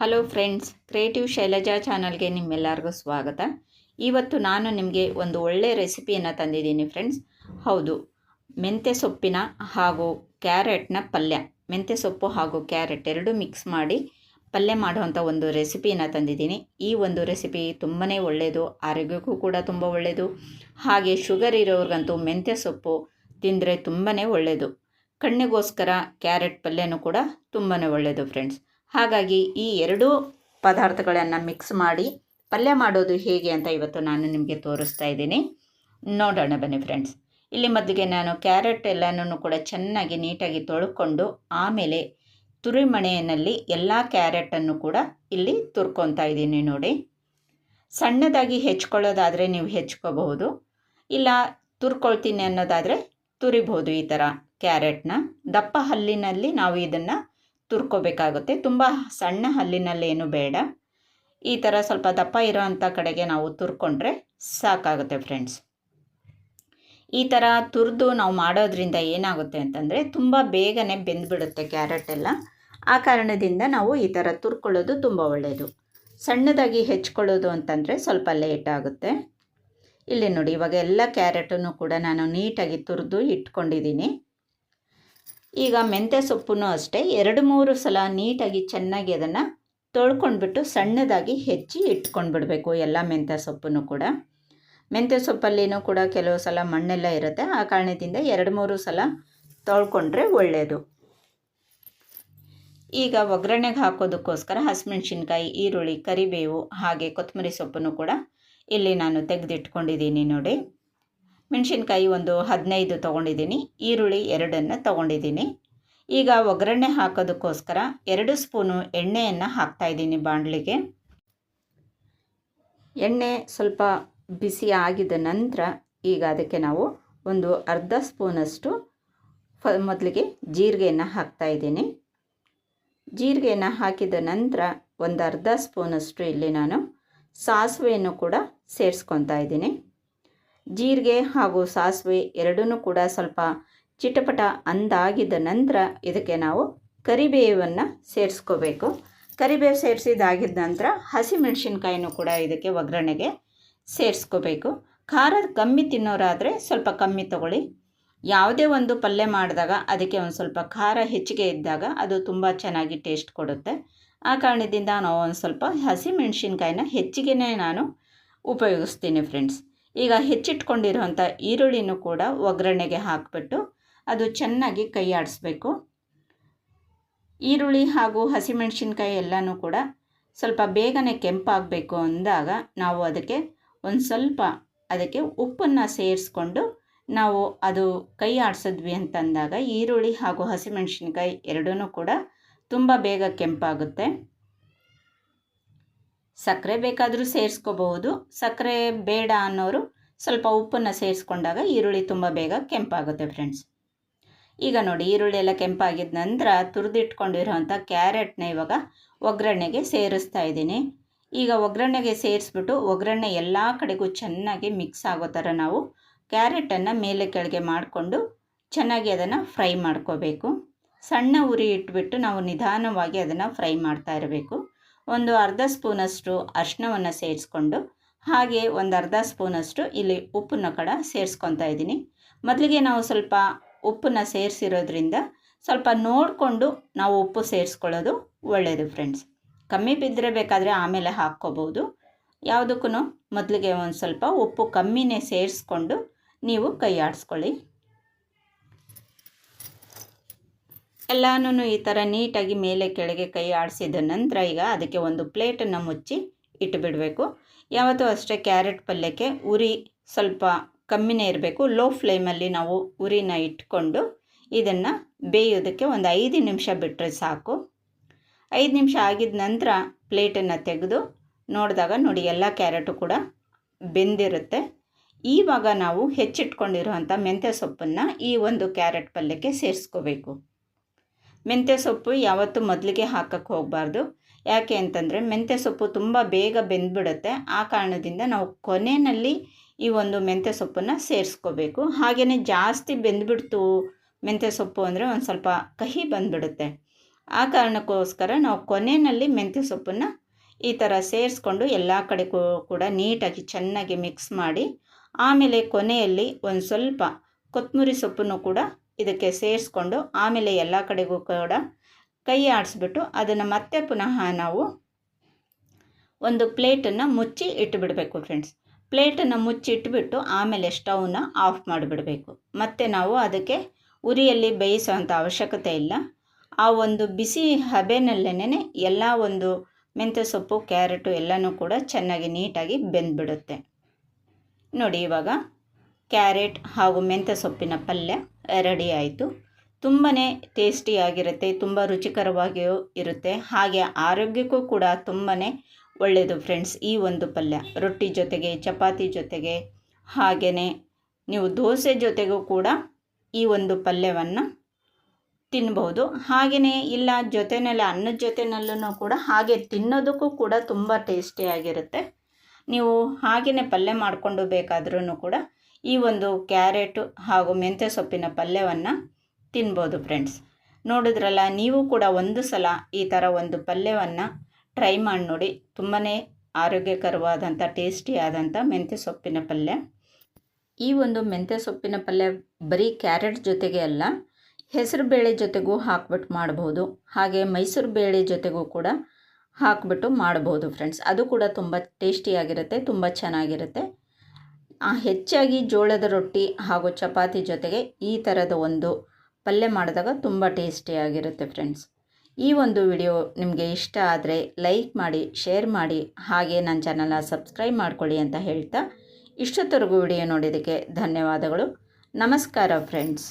Hello friends creative Shailaja ಚಾನಲ್ಗೆ ನಿಮ್ಮೆಲ್ಲರಿಗೂ ಸ್ವಾಗತ. ಇವತ್ತು ನಾನು ನಿಮಗೆ ಒಂದು ಒಳ್ಳೆಯ ರೆಸಿಪಿಯನ್ನು ತಂದಿದ್ದೀನಿ ಫ್ರೆಂಡ್ಸ್ ಹೌದು, ಮೆಂತ್ಯ ಸೊಪ್ಪಿನ ಹಾಗೂ ಕ್ಯಾರೆಟ್ನ ಪಲ್ಯ. ಮೆಂತ್ಯ ಸೊಪ್ಪು ಹಾಗೂ ಕ್ಯಾರೆಟ್ ಎರಡು ಮಿಕ್ಸ್ ಮಾಡಿ ಪಲ್ಯ ಮಾಡುವಂಥ ಒಂದು ರೆಸಿಪಿಯನ್ನು ತಂದಿದ್ದೀನಿ. ಈ ಒಂದು ರೆಸಿಪಿ ತುಂಬಾ ಒಳ್ಳೆಯದು ಆರೋಗ್ಯಕ್ಕೂ ಕೂಡ ತುಂಬ ಒಳ್ಳೆಯದು ಹಾಗೆ ಶುಗರ್ ಇರೋರಿಗಂತೂ ಮೆಂತ್ಯ ಸೊಪ್ಪು ತಿಂದರೆ ತುಂಬಾ ಒಳ್ಳೆಯದು ಕಣ್ಣಿಗೋಸ್ಕರ ಕ್ಯಾರೆಟ್ ಪಲ್ಯನೂ ಕೂಡ ತುಂಬಾ ಒಳ್ಳೆಯದು ಫ್ರೆಂಡ್ಸ್ ಹಾಗಾಗಿ ಈ ಎರಡೂ ಪದಾರ್ಥಗಳನ್ನು ಮಿಕ್ಸ್ ಮಾಡಿ ಪಲ್ಯ ಮಾಡೋದು ಹೇಗೆ ಅಂತ ಇವತ್ತು ನಾನು ನಿಮಗೆ ತೋರಿಸ್ತಾ ಇದ್ದೀನಿ. ನೋಡೋಣ ಬನ್ನಿ ಫ್ರೆಂಡ್ಸ್ ಇಲ್ಲಿ ಮೊದಲಿಗೆ ನಾನು ಕ್ಯಾರೆಟ್ ಎಲ್ಲನೂ ಕೂಡ ಚೆನ್ನಾಗಿ ನೀಟಾಗಿ ತೊಳ್ಕೊಂಡು ಆಮೇಲೆ ತುರಿಮಣೆಯಲ್ಲಿ ಎಲ್ಲ ಕ್ಯಾರೆಟನ್ನು ಕೂಡ ಇಲ್ಲಿ ತುರ್ಕೊತಾ ಇದ್ದೀನಿ ನೋಡಿ. ಸಣ್ಣದಾಗಿ ಹೆಚ್ಕೊಳ್ಳೋದಾದರೆ ನೀವು ಹೆಚ್ಕೋಬಹುದು. ಇಲ್ಲ ತುರ್ಕೊಳ್ತೀನಿ ಅನ್ನೋದಾದರೆ ತುರಿಬಹುದು ಈ ಥರ ಕ್ಯಾರೆಟ್ನ. ದಪ್ಪ ಹಲ್ಲಿನಲ್ಲಿ ನಾವು ಇದನ್ನು ತುರ್ಕೋಬೇಕಾಗುತ್ತೆ. ತುಂಬ ಸಣ್ಣ ಹಲ್ಲಿನಲ್ಲೇನು ಬೇಡ. ಈ ಥರ ಸ್ವಲ್ಪ ದಪ್ಪ ಇರೋ ಕಡೆಗೆ ನಾವು ತುರ್ಕೊಂಡ್ರೆ ಸಾಕಾಗುತ್ತೆ ಫ್ರೆಂಡ್ಸ್. ಈ ಥರ ತುರಿದು ನಾವು ಮಾಡೋದ್ರಿಂದ ಏನಾಗುತ್ತೆ ಅಂತಂದರೆ ತುಂಬ ಬೇಗನೆ ಬೆಂದ್ಬಿಡುತ್ತೆ ಕ್ಯಾರೆಟ್ ಎಲ್ಲ ಆ ಕಾರಣದಿಂದ ನಾವು ಈ ಥರ ತುರ್ಕೊಳ್ಳೋದು ತುಂಬ ಒಳ್ಳೆಯದು ಸಣ್ಣದಾಗಿ ಹೆಚ್ಕೊಳ್ಳೋದು ಅಂತಂದರೆ ಸ್ವಲ್ಪ ಲೇಟ್ ಆಗುತ್ತೆ. ಇಲ್ಲಿ ನೋಡಿ, ಇವಾಗ ಎಲ್ಲ ಕ್ಯಾರೆಟನ್ನು ಕೂಡ ನಾನು ನೀಟಾಗಿ ತುರಿದು ಇಟ್ಕೊಂಡಿದ್ದೀನಿ. ಈಗ ಮೆಂತ್ಯ ಸೊಪ್ಪನ್ನು ಅಷ್ಟೇ, ಎರಡು ಮೂರು ಸಲ ನೀಟಾಗಿ ಚೆನ್ನಾಗಿ ಅದನ್ನು ತೊಳ್ಕೊಂಡ್ಬಿಟ್ಟು ಸಣ್ಣದಾಗಿ ಹೆಚ್ಚಿ ಇಟ್ಕೊಂಡ್ಬಿಡಬೇಕು ಎಲ್ಲ ಮೆಂತ್ಯ ಸೊಪ್ಪನ್ನು ಕೂಡ. ಮೆಂತ್ಯ ಸೊಪ್ಪಲ್ಲಿನೂ ಕೂಡ ಕೆಲವು ಸಲ ಮಣ್ಣೆಲ್ಲ ಇರುತ್ತೆ, ಆ ಕಾರಣದಿಂದ ಎರಡು ಮೂರು ಸಲ ತೊಳ್ಕೊಂಡ್ರೆ ಒಳ್ಳೆಯದು. ಈಗ ಒಗ್ಗರಣೆಗೆ ಹಾಕೋದಕ್ಕೋಸ್ಕರ ಹಸಿಮೆಣ್ಸಿನ್ಕಾಯಿ, ಈರುಳ್ಳಿ, ಕರಿಬೇವು ಹಾಗೆ ಕೊತ್ತಂಬರಿ ಸೊಪ್ಪನ್ನು ಕೂಡ ಇಲ್ಲಿ ನಾನು ತೆಗೆದಿಟ್ಕೊಂಡಿದ್ದೀನಿ ನೋಡಿ. ಮೆಣಸಿನ್ಕಾಯಿ ಒಂದು ಹದಿನೈದು ತೊಗೊಂಡಿದ್ದೀನಿ. ಈರುಳ್ಳಿ ಎರಡನ್ನು ತೊಗೊಂಡಿದ್ದೀನಿ. ಈಗ ಒಗ್ಗರಣೆ ಹಾಕೋದಕ್ಕೋಸ್ಕರ ಎರಡು ಸ್ಪೂನು ಎಣ್ಣೆಯನ್ನು ಹಾಕ್ತಾಯಿದ್ದೀನಿ ಬಾಣಲಿಗೆ. ಎಣ್ಣೆ ಸ್ವಲ್ಪ ಬಿಸಿ ಆಗಿದ ನಂತರ ಈಗ ಅದಕ್ಕೆ ನಾವು ಒಂದು ಅರ್ಧ ಸ್ಪೂನಷ್ಟು ಫ ಮೊದಲಿಗೆ ಜೀರಿಗೆಯನ್ನು ಹಾಕ್ತಾಯಿದ್ದೀನಿ ಜೀರಿಗೆಯನ್ನು ಹಾಕಿದ ನಂತರ ಒಂದು ಅರ್ಧ ಸ್ಪೂನಷ್ಟು ಇಲ್ಲಿ ನಾನು ಸಾಸಿವೆಯನ್ನು ಕೂಡ ಸೇರಿಸ್ಕೊತಾ ಇದ್ದೀನಿ. ಜೀರಿಗೆ ಹಾಗೂ ಸಾಸಿವೆ ಎರಡೂ ಕೂಡ ಸ್ವಲ್ಪ ಚಿಟಪಟ ಅಂದಾಗಿದ್ದ ನಂತರ ಇದಕ್ಕೆ ನಾವು ಕರಿಬೇವನ್ನು ಸೇರಿಸ್ಕೋಬೇಕು. ಕರಿಬೇವು ಸೇರಿಸಿದಾಗಿದ್ದ ನಂತರ ಹಸಿಮೆಣಸಿನ್ಕಾಯಿನೂ ಕೂಡ ಇದಕ್ಕೆ ಒಗ್ಗರಣೆಗೆ ಸೇರಿಸ್ಕೋಬೇಕು. ಖಾರ ಕಮ್ಮಿ ತಿನ್ನೋರಾದರೆ ಸ್ವಲ್ಪ ಕಮ್ಮಿ ತಗೊಳ್ಳಿ. ಯಾವುದೇ ಒಂದು ಪಲ್ಯ ಮಾಡಿದಾಗ ಅದಕ್ಕೆ ಒಂದು ಸ್ವಲ್ಪ ಖಾರ ಹೆಚ್ಚಿಗೆ ಇದ್ದಾಗ ಅದು ತುಂಬ ಚೆನ್ನಾಗಿ ಟೇಸ್ಟ್ ಕೊಡುತ್ತೆ. ಆ ಕಾರಣದಿಂದ ನಾವು ಒಂದು ಸ್ವಲ್ಪ ಹಸಿಮೆಣಸಿನ್ಕಾಯಿನ ಹೆಚ್ಚಿಗೆ ನಾನು ಉಪಯೋಗಿಸ್ತೀನಿ ಫ್ರೆಂಡ್ಸ್. ಈಗ ಹೆಚ್ಚಿಟ್ಕೊಂಡಿರುವಂಥ ಈರುಳ್ಳಿನೂ ಕೂಡ ಒಗ್ಗರಣೆಗೆ ಹಾಕಿಬಿಟ್ಟು ಅದು ಚೆನ್ನಾಗಿ ಕೈ ಆಡಿಸ್ಬೇಕು ಈರುಳ್ಳಿ ಹಾಗೂ ಹಸಿಮೆಣಸಿನ್ಕಾಯಿ ಎಲ್ಲನೂ ಕೂಡ ಸ್ವಲ್ಪ ಬೇಗನೆ ಕೆಂಪಾಗಬೇಕು ಅಂದಾಗ ನಾವು ಅದಕ್ಕೆ ಒಂದು ಸ್ವಲ್ಪ ಅದಕ್ಕೆ ಉಪ್ಪನ್ನು ಸೇರಿಸ್ಕೊಂಡು ನಾವು ಅದು ಕೈ ಆಡಿಸಿದ್ವಿ ಅಂತಂದಾಗ ಈರುಳ್ಳಿ ಹಾಗೂ ಹಸಿಮೆಣಸಿನ್ಕಾಯಿ ಎರಡೂ ಕೂಡ ತುಂಬ ಬೇಗ ಕೆಂಪಾಗುತ್ತೆ. ಸಕ್ಕರೆ ಬೇಕಾದರೂ ಸೇರಿಸ್ಕೋಬಹುದು. ಸಕ್ಕರೆ ಬೇಡ ಅನ್ನೋರು ಸ್ವಲ್ಪ ಉಪ್ಪನ್ನು ಸೇರಿಸ್ಕೊಂಡಾಗ ಈರುಳ್ಳಿ ತುಂಬ ಬೇಗ ಕೆಂಪಾಗುತ್ತೆ ಫ್ರೆಂಡ್ಸ್ ಈಗ ನೋಡಿ ಈರುಳ್ಳಿ ಎಲ್ಲ ಕೆಂಪಾಗಿದ್ದ ನಂತರ ತುರಿದಿಟ್ಕೊಂಡಿರೋಂಥ ಕ್ಯಾರೆಟ್ನ ಇವಾಗ ಒಗ್ಗರಣೆಗೆ ಸೇರಿಸ್ತಾ ಇದ್ದೀನಿ. ಈಗ ಒಗ್ಗರಣೆಗೆ ಸೇರಿಸ್ಬಿಟ್ಟು ಒಗ್ಗರಣೆ ಎಲ್ಲ ಕಡೆಗೂ ಚೆನ್ನಾಗಿ ಮಿಕ್ಸ್ ಆಗೋ ಥರ ನಾವು ಕ್ಯಾರೆಟನ್ನು ಮೇಲೆ ಕೆಳಗೆ ಮಾಡಿಕೊಂಡು ಚೆನ್ನಾಗಿ ಅದನ್ನು ಫ್ರೈ ಮಾಡ್ಕೋಬೇಕು. ಸಣ್ಣ ಉರಿ ಇಟ್ಬಿಟ್ಟು ನಾವು ನಿಧಾನವಾಗಿ ಅದನ್ನು ಫ್ರೈ ಮಾಡ್ತಾ ಇರಬೇಕು. ಒಂದು ಅರ್ಧ ಸ್ಪೂನಷ್ಟು ಅರ್ಶಿನವನ್ನು ಸೇರಿಸ್ಕೊಂಡು, ಹಾಗೆ ಒಂದು ಅರ್ಧ ಸ್ಪೂನಷ್ಟು ಇಲ್ಲಿ ಉಪ್ಪನ್ನ ಕಡ ಸೇರಿಸ್ಕೊತಾ ಇದ್ದೀನಿ. ಮೊದಲಿಗೆ ನಾವು ಸ್ವಲ್ಪ ಉಪ್ಪನ್ನು ಸೇರಿಸಿರೋದ್ರಿಂದ ಸ್ವಲ್ಪ ನೋಡಿಕೊಂಡು ನಾವು ಉಪ್ಪು ಸೇರಿಸ್ಕೊಳ್ಳೋದು ಒಳ್ಳೆಯದು ಫ್ರೆಂಡ್ಸ್. ಕಮ್ಮಿ ಬಿದ್ದರೆ ಬೇಕಾದರೆ ಆಮೇಲೆ ಹಾಕ್ಕೋಬೋದು. ಯಾವುದಕ್ಕೂ ಮೊದಲಿಗೆ ಒಂದು ಸ್ವಲ್ಪ ಉಪ್ಪು ಕಮ್ಮಿನೇ ಸೇರಿಸ್ಕೊಂಡು ನೀವು ಕೈ ಆಡಿಸ್ಕೊಳ್ಳಿ ಎಲ್ಲನೂ ಈ ಥರ ನೀಟಾಗಿ ಮೇಲೆ ಕೆಳಗೆ ಕೈ ಆಡಿಸಿದ ನಂತರ ಈಗ ಅದಕ್ಕೆ ಒಂದು ಪ್ಲೇಟನ್ನು ಮುಚ್ಚಿ ಇಟ್ಟುಬಿಡಬೇಕು ಯಾವತ್ತೂ ಅಷ್ಟೇ ಕ್ಯಾರೆಟ್ ಪಲ್ಯಕ್ಕೆ ಉರಿ ಸ್ವಲ್ಪ ಕಮ್ಮಿನೇ ಇರಬೇಕು. ಲೋ ಫ್ಲೇಮಲ್ಲಿ ನಾವು ಉರಿನ ಇಟ್ಕೊಂಡು ಇದನ್ನು ಬೇಯೋದಕ್ಕೆ ಒಂದು ಐದು ನಿಮಿಷ ಬಿಟ್ಟರೆ ಸಾಕು. ಐದು ನಿಮಿಷ ಆಗಿದ ನಂತರ ಪ್ಲೇಟನ್ನು ತೆಗೆದು ನೋಡಿದಾಗ ನೋಡಿ ಎಲ್ಲ ಕ್ಯಾರೆಟು ಕೂಡ ಬೆಂದಿರುತ್ತೆ. ಈವಾಗ ನಾವು ಹೆಚ್ಚಿಟ್ಕೊಂಡಿರುವಂಥ ಮೆಂತ್ಯ ಸೊಪ್ಪನ್ನು ಈ ಒಂದು ಕ್ಯಾರೆಟ್ ಪಲ್ಯಕ್ಕೆ ಸೇರಿಸ್ಕೋಬೇಕು. ಮೆಂತ್ಯ ಸೊಪ್ಪು ಯಾವತ್ತೂ ಮೊದಲಿಗೆ ಹಾಕಕ್ಕೆ ಹೋಗಬಾರ್ದು. ಯಾಕೆ ಅಂತಂದರೆ ಮೆಂತ್ಯ ಸೊಪ್ಪು ತುಂಬ ಬೇಗ ಬೆಂದ್ಬಿಡುತ್ತೆ. ಆ ಕಾರಣದಿಂದ ನಾವು ಕೊನೆಯಲ್ಲಿ ಈ ಒಂದು ಮೆಂತ್ಯ ಸೊಪ್ಪನ್ನು ಸೇರಿಸ್ಕೋಬೇಕು. ಹಾಗೆಯೇ ಜಾಸ್ತಿ ಬೆಂದ್ಬಿಡ್ತು ಮೆಂತ್ಯ ಸೊಪ್ಪು ಅಂದರೆ ಒಂದು ಸ್ವಲ್ಪ ಕಹಿ ಬಂದ್ಬಿಡುತ್ತೆ. ಆ ಕಾರಣಕ್ಕೋಸ್ಕರ ನಾವು ಕೊನೆಯಲ್ಲಿ ಮೆಂತ್ಯ ಸೊಪ್ಪನ್ನು ಈ ಥರ ಸೇರಿಸ್ಕೊಂಡು ಎಲ್ಲ ಕಡೆಗೂ ಕೂಡ ನೀಟಾಗಿ ಚೆನ್ನಾಗಿ ಮಿಕ್ಸ್ ಮಾಡಿ ಆಮೇಲೆ ಕೊನೆಯಲ್ಲಿ ಒಂದು ಸ್ವಲ್ಪ ಕೊತ್ತಂಬರಿ ಸೊಪ್ಪನ್ನು ಕೂಡ ಇದಕ್ಕೆ ಸೇರಿಸ್ಕೊಂಡು ಆಮೇಲೆ ಎಲ್ಲ ಕಡೆಗೂ ಕೂಡ ಕೈ ಆಡಿಸ್ಬಿಟ್ಟು ಅದನ್ನು ಮತ್ತೆ ಪುನಃ ನಾವು ಒಂದು ಪ್ಲೇಟನ್ನು ಮುಚ್ಚಿ ಇಟ್ಟುಬಿಡಬೇಕು ಫ್ರೆಂಡ್ಸ್. ಪ್ಲೇಟನ್ನು ಮುಚ್ಚಿ ಇಟ್ಟುಬಿಟ್ಟು ಆಮೇಲೆ ಸ್ಟವ್ನ ಆಫ್ ಮಾಡಿಬಿಡಬೇಕು. ಮತ್ತು ನಾವು ಅದಕ್ಕೆ ಉರಿಯಲ್ಲಿ ಬೇಯಿಸುವಂಥ ಅವಶ್ಯಕತೆ ಇಲ್ಲ. ಆ ಒಂದು ಬಿಸಿ ಹಬೆನಲ್ಲೇನೆ ಎಲ್ಲ ಒಂದು ಮೆಂತ್ಯ ಸೊಪ್ಪು, ಕ್ಯಾರೆಟು ಎಲ್ಲನೂ ಕೂಡ ಚೆನ್ನಾಗಿ ನೀಟಾಗಿ ಬೆಂದ್ಬಿಡುತ್ತೆ. ನೋಡಿ ಇವಾಗ ಕ್ಯಾರೆಟ್ ಹಾಗೂ ಮೆಂತ್ಯ ಸೊಪ್ಪಿನ ಪಲ್ಯ ರೆಡಿ ಆಯಿತು. ತುಂಬಾ ಟೇಸ್ಟಿಯಾಗಿರುತ್ತೆ ತುಂಬ ರುಚಿಕರವಾಗಿಯೂ ಇರುತ್ತೆ. ಹಾಗೆ ಆರೋಗ್ಯಕ್ಕೂ ಕೂಡ ತುಂಬಾ ಒಳ್ಳೆಯದು ಫ್ರೆಂಡ್ಸ್ ಈ ಒಂದು ಪಲ್ಯ. ರೊಟ್ಟಿ ಜೊತೆಗೆ, ಚಪಾತಿ ಜೊತೆಗೆ ಹಾಗೆಯೇ ನೀವು ದೋಸೆ ಜೊತೆಗೂ ಕೂಡ ಈ ಒಂದು ಪಲ್ಯವನ್ನು ತಿನ್ಬೋದು ಹಾಗೆಯೇ ಇಲ್ಲ ಜೊತೆಯಲ್ಲಿ ಅನ್ನದ ಜೊತೆನಲ್ಲೂ ಕೂಡ ಹಾಗೆ ತಿನ್ನೋದಕ್ಕೂ ಕೂಡ ತುಂಬ ಟೇಸ್ಟಿಯಾಗಿರುತ್ತೆ ನೀವು ಹಾಗೆಯೇ ಪಲ್ಯ ಮಾಡಿಕೊಂಡು ಬೇಕಾದ್ರೂ ಕೂಡ ಈ ಒಂದು ಕ್ಯಾರೆಟು ಹಾಗೂ ಮೆಂತ್ಯ ಸೊಪ್ಪಿನ ಪಲ್ಯವನ್ನು ತಿನ್ಬೋದು ಫ್ರೆಂಡ್ಸ್ ನೋಡಿದ್ರಲ್ಲ, ನೀವು ಕೂಡ ಒಂದು ಸಲ ಈ ಥರ ಒಂದು ಪಲ್ಯವನ್ನು ಟ್ರೈ ಮಾಡಿ ನೋಡಿ. ತುಂಬಾ ಆರೋಗ್ಯಕರವಾದಂಥ ಟೇಸ್ಟಿಯಾದಂಥ ಮೆಂತ್ಯ ಸೊಪ್ಪಿನ ಪಲ್ಯ. ಈ ಒಂದು ಮೆಂತ್ಯ ಸೊಪ್ಪಿನ ಪಲ್ಯ ಬರೀ ಕ್ಯಾರೆಟ್ ಜೊತೆಗೆ ಅಲ್ಲ, ಹೆಸರು ಬೇಳೆ ಜೊತೆಗೂ ಹಾಕ್ಬಿಟ್ಟು ಮಾಡ್ಬೋದು. ಹಾಗೆ ಮೈಸೂರು ಬೇಳೆ ಜೊತೆಗೂ ಕೂಡ ಹಾಕ್ಬಿಟ್ಟು ಮಾಡ್ಬೋದು ಫ್ರೆಂಡ್ಸ್ ಅದು ಕೂಡ ತುಂಬ ಟೇಸ್ಟಿಯಾಗಿರುತ್ತೆ, ತುಂಬ ಚೆನ್ನಾಗಿರುತ್ತೆ. ಹೆಚ್ಚಾಗಿ ಜೋಳದ ರೊಟ್ಟಿ ಹಾಗೂ ಚಪಾತಿ ಜೊತೆಗೆ ಈ ಥರದ ಒಂದು ಪಲ್ಯ ಮಾಡಿದಾಗ ತುಂಬ ಟೇಸ್ಟಿಯಾಗಿರುತ್ತೆ ಫ್ರೆಂಡ್ಸ್ ಈ ಒಂದು ವಿಡಿಯೋ ನಿಮಗೆ ಇಷ್ಟ ಆದರೆ ಲೈಕ್ ಮಾಡಿ ಶೇರ್ ಮಾಡಿ, ಹಾಗೆ ನನ್ನ ಚಾನಲ್ನ ಸಬ್ಸ್ಕ್ರೈಬ್ ಮಾಡ್ಕೊಳ್ಳಿ ಅಂತ ಹೇಳ್ತಾ ಇಷ್ಟೊತ್ತರೆಗೂ ವಿಡಿಯೋ ನೋಡಿದ್ದಕ್ಕೆ ಧನ್ಯವಾದಗಳು. ನಮಸ್ಕಾರ ಫ್ರೆಂಡ್ಸ್